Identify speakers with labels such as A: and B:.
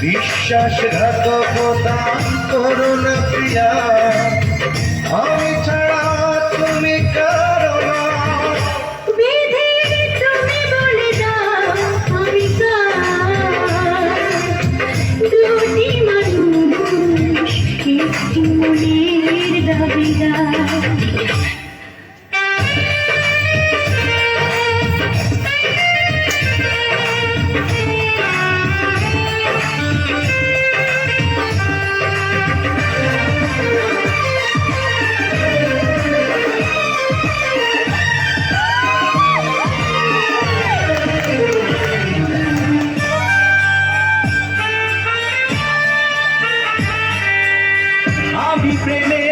A: বিশ্বাসঘাতকতা করো না প্রিয়া। আমি ছাড়া তুমি
B: কারও না। মনের দাবিরা আমি প্রেমে